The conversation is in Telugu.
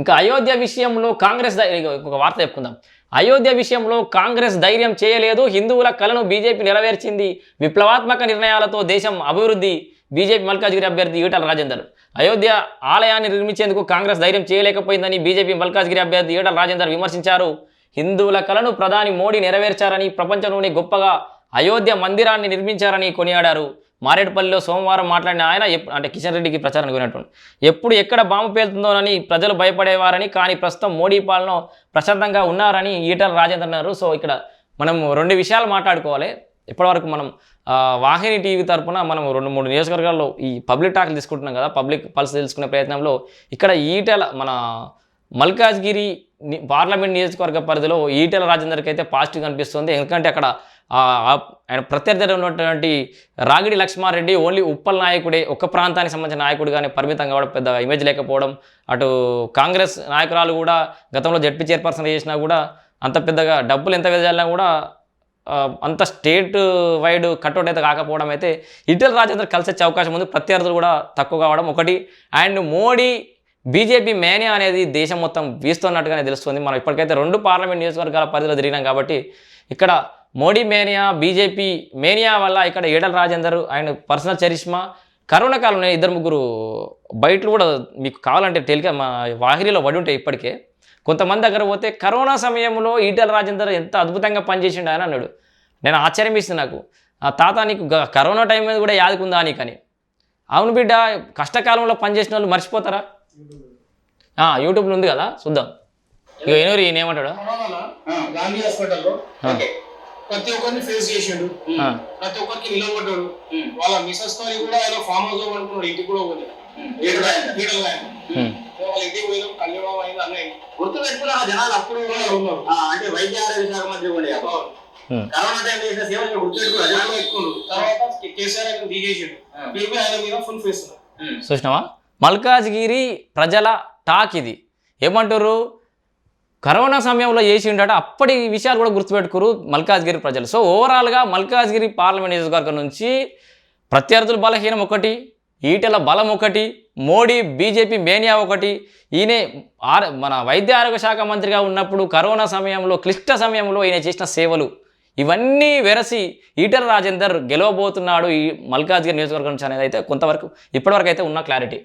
ఇంకా అయోధ్య విషయంలో కాంగ్రెస్ ఒక వార్త చెప్పుకుందాం. అయోధ్య విషయంలో కాంగ్రెస్ ధైర్యం చేయలేదు హిందువుల కలను బీజేపీ నెరవేర్చింది విప్లవాత్మక నిర్ణయాలతో దేశం అభివృద్ధి బీజేపీ మల్కాజ్గిరి అభ్యర్థి ఈటల రాజేందర్. అయోధ్య ఆలయాన్ని నిర్మించేందుకు కాంగ్రెస్ ధైర్యం చేయలేకపోయిందని బీజేపీ మల్కాజ్గిరి అభ్యర్థి ఈటల రాజేందర్ విమర్శించారు. హిందువుల కలను ప్రధాని మోడీ నెరవేర్చారని ప్రపంచంలోనే గొప్పగా అయోధ్య మందిరాన్ని నిర్మించారని కొనియాడారు. మారేడుపల్లిలో సోమవారం మాట్లాడిన ఆయన ఎప్- అంటే కిషన్ రెడ్డికి ప్రచారం కోరినటువంటి ఎప్పుడు ఎక్కడ బాంబు పేలుతుందోనని ప్రజలు భయపడేవారని కానీ ప్రస్తుతం మోడీ పాలన ప్రశాంతంగా ఉన్నారని ఈటల రాజేందర్ అన్నారు. సో ఇక్కడ మనం రెండు విషయాలు మాట్లాడుకోవాలి. ఇప్పటివరకు మనం వాహిని టీవీ తరఫున మనం రెండు మూడు నియోజకవర్గాల్లో ఈ పబ్లిక్ టాక్లు తీసుకుంటున్నాం కదా పబ్లిక్ పల్స్ తెలుసుకునే ప్రయత్నంలో ఇక్కడ ఈటెల మన మల్కాజ్గిరి పార్లమెంట్ నియోజకవర్గ పరిధిలో ఈటెల రాజేందర్కి అయితే పాజిటివ్ కనిపిస్తుంది. ఎందుకంటే అక్కడ ఆయన ప్రత్యర్థి ఉన్నటువంటి రాగిడి లక్ష్మారెడ్డి ఓన్లీ ఉప్పల్ నాయకుడే ఒక్క ప్రాంతానికి సంబంధించిన నాయకుడిగానే పరిమితం కావడం పెద్ద ఇమేజ్ లేకపోవడం అటు కాంగ్రెస్ నాయకురాలు కూడా గతంలో జడ్పీ చైర్పర్సన్ చేసినా కూడా అంత పెద్దగా డబ్బులు ఎంత వెదజల్లినా కూడా అంత స్టేట్ వైడ్ కట్అవుట్ అయితే కాకపోవడం అయితే ఇటల్ రాజేంద్ర కలిసి వచ్చే అవకాశం ఉంది. ప్రత్యర్థులు కూడా తక్కువ కావడం ఒకటి. అండ్ మోడీ బీజేపీ మేనియా అనేది దేశం మొత్తం వీస్తున్నట్టుగానే తెలుస్తుంది. మనం ఇప్పటికైతే రెండు పార్లమెంట్ నియోజకవర్గాల పరిధిలో తిరిగినాం కాబట్టి ఇక్కడ మోడీ మేనియా బీజేపీ మేనియా వల్ల ఇక్కడ Etela Rajender and personal charisma corona కాలంలో ఇద్దరు ముగ్గురు బయటలు కూడా మీకు కావాలంటే టెలికా మా వాహినిలో పడి ఉంటాయి ఇప్పటికే. కొంతమంది దగ్గర పోతే కరోనా సమయంలో ఈటెల రాజేందర్ ఎంత అద్భుతంగా పనిచేసిండు ఆయన అన్నాడు. నేను ఆశ్చర్యం ఇస్తుంది నాకు. ఆ తాత నీకు కరోనా టైం మీద కూడా యాదుకుందా నీకని అవును బిడ్డ కష్టకాలంలో పనిచేసిన వాళ్ళు మర్చిపోతారా యూట్యూబ్లో ఉంది కదా చూద్దాం. ఇక ఈయన ఏమంటాడు గాంధీ హాస్పిటల్లో ప్రతి ఒక్కరిని ఫేస్ చేసిండు. ప్రతి ఒక్కరికి నిలబడ్డాడు వాళ్ళ మిసెస్తో కూడా ఆయన ఫామ్ హౌస్లో పడుకున్నాడు ఇంటికి కూడా పోలేదు. ఈడలు ఆయన. ఉమ్, వాళ్ళ ఇంటికి పోయినాం కళ్యాణం అయింది అన్నయ్య గుర్తు పెట్టుకున్న జనాలు అప్పుడు కూడా ఉన్నారు ఆ, అంటే వైద్య ఆరోగ్య శాఖ మంత్రి ఉండే. కరోనా టైం చేసిన సేవలు జనాలు తర్వాత కేసీఆర్ ఆయన ఆయన మీద ఫుల్ ఫేస్ ఉన్నారు చూసినావా? మల్కాజ్గిరి ప్రజల టాక్ ఇది. ఏమంటారు కరోనా సమయంలో చేసిండట అప్పటి విషయాలు కూడా గుర్తుపెట్టుకురు మల్కాజ్గిరి ప్రజలు. సో ఓవరాల్గా మల్కాజ్గిరి పార్లమెంట్ నియోజకవర్గం నుంచి ప్రత్యర్థుల బలహీనం ఒకటి ఈటెల బలం ఒకటి మోడీ బీజేపీ మేనియా ఒకటి ఈయనే ఆర మన వైద్య ఆరోగ్య శాఖ మంత్రిగా ఉన్నప్పుడు కరోనా సమయంలో క్లిష్ట సమయంలో ఈయన చేసిన సేవలు ఇవన్నీ వెరసి ఈటెల రాజేందర్ గెలవబోతున్నాడు ఈ మల్కాజ్గిరి నియోజకవర్గం నుంచి అనేది అయితే కొంతవరకు ఇప్పటివరకు అయితే ఉన్న క్లారిటీ.